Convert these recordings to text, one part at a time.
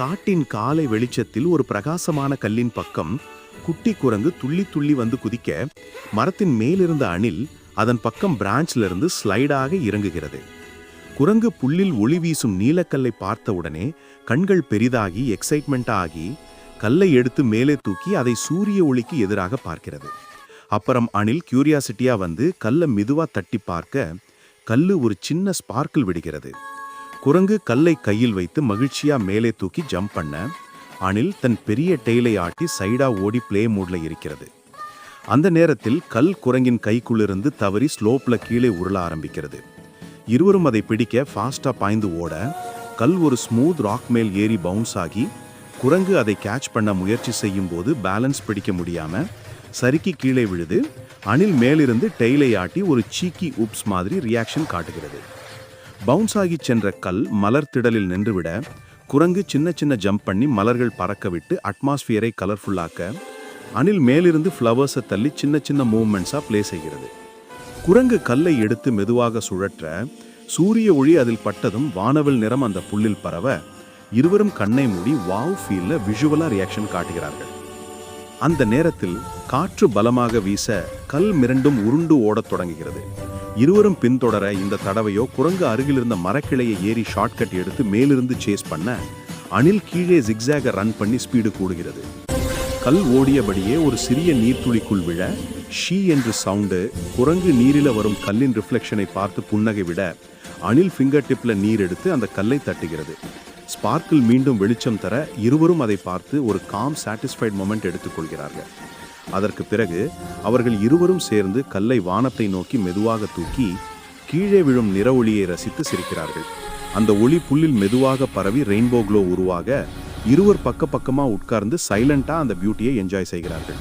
காட்டின் காலை வெளிச்சத்தில் ஒரு பிரகாசமான கல்லின் பக்கம் குட்டி குரங்கு துள்ளி துள்ளி வந்து குதிக்க மரத்தின் மேலிருந்த அணில் அதன் பக்கம் பிரான்ச்சிலிருந்து ஸ்லைடாக இறங்குகிறது. குரங்கு புல்லில் ஒளி வீசும் நீலக்கல்லை பார்த்தவுடனே கண்கள் பெரிதாகி எக்ஸைட்மெண்ட் ஆகி கல்லை எடுத்து மேலே தூக்கி அதை சூரிய ஒளிக்கு எதிராக பார்க்கிறது. அப்புறம் அணில் கியூரியாசிட்டியா வந்து கல்லை மெதுவா தட்டி பார்க்க கல்லு ஒரு சின்ன ஸ்பார்க்கிள் விடுகிறது. குரங்கு கல்லை கையில் வைத்து மகிழ்ச்சியா மேலே தூக்கி ஜம்ப் பண்ண அணில் தன் பெரிய டெய்லை ஆட்டி சைடா ஓடி ப்ளே மூட்ல இருக்கிறது. அந்த நேரத்தில் கல் குரங்கின் கைக்குள்ளிருந்து தவறி ஸ்லோப்ல கீழே உருள ஆரம்பிக்கிறது. இருவரும் அதை பிடிக்க ஃபாஸ்டா பாய்ந்து ஓட கல் ஒரு ஸ்மூத் ராக் மேல் ஏறி பவுன்ஸ் ஆகி குரங்கு அதை கேட்ச் பண்ண முயற்சி செய்யும் போது பேலன்ஸ் பிடிக்க முடியாம சறுக்கி கீழே விழுது. அணில் மேலிருந்து டெய்லை ஆட்டி ஒரு சீக்கி உப்ஸ் மாதிரி ரியாக்ஷன் காட்டுகிறது. பவுன்ஸ் ஆகி சென்ற கல் மலர் திடலில் நின்றுவிட குரங்கு சின்ன சின்ன ஜம்ப் பண்ணி மலர்கள் பறக்க விட்டு அட்மாஸ்பியரை கலர்ஃபுல்லாக்க அணில் மேலிருந்து ஃப்ளவர்ஸை தள்ளி சின்ன சின்ன மூவ்மெண்ட்ஸாக ப்ளே செய்கிறது. குரங்கு கல்லை எடுத்து மெதுவாக சுழற்ற சூரிய ஒளி அதில் பட்டதும் வானவில் நிறம் அந்த புல்லில் பரவ இருவரும் கண்ணை மூடி வாவ் ஃபீலில் விஷுவலாக ரியாக்ஷன் காட்டுகிறார்கள். அந்த நேரத்தில் காற்று பலமாக வீச கல் மிரண்டும் உருண்டு ஓடத் தொடங்குகிறது. இருவரும் பின்தொடர இந்த தடவையோ குரங்கு அருகில் இருந்த மரக்கிளையை ஏறி ஷார்ட்கட் எடுத்து மேலிருந்து சேஸ் பண்ண அணில் கீழே ஜிக்ஸாக ரன் பண்ணி ஸ்பீடு கூடுகிறது. கல் ஓடியபடியே ஒரு சிறிய நீர்த்துளிக்குள் விழ ஷீ என்று சவுண்டு குரங்கு நீரில வரும் கல்லின் ரிஃப்ளெக்ஷனை பார்த்து புன்னகை விட அணில் ஃபிங்கர் டிப்ல நீர் எடுத்து அந்த கல்லை தட்டுகிறது. ஸ்பார்க்கிள் மீண்டும் வெளிச்சம் தர இருவரும் அதை பார்த்து ஒரு காம் சாட்டிஸ்ஃபைட் மொமெண்ட் எடுத்துக்கொள்கிறார்கள். அதற்கு பிறகு அவர்கள் இருவரும் சேர்ந்து கல்லை வானத்தை நோக்கி மெதுவாக தூக்கி கீழே விழும் நிற ஒளியை ரசித்து சிரிக்கிறார்கள். அந்த ஒளி புல்லில் மெதுவாக பரவி ரெயின்போ க்ளோ உருவாக இருவர் பக்க பக்கமாக உட்கார்ந்து சைலண்டாக அந்த பியூட்டியை என்ஜாய் செய்கிறார்கள்.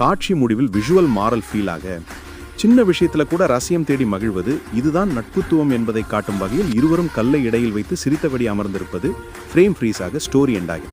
காட்சி முடிவில் விஷுவல் மாரல் ஃபீலாக சின்ன விஷயத்தில் கூட ரசியம் தேடி மகிழ்வது இதுதான் நட்புத்துவம் என்பதை காட்டும் வகையில் இருவரும் கல்லை இடையில் வைத்து சிரித்தபடி அமர்ந்திருப்பது ஃப்ரேம் ஃப்ரீஸாக ஸ்டோரி எண்டாகும்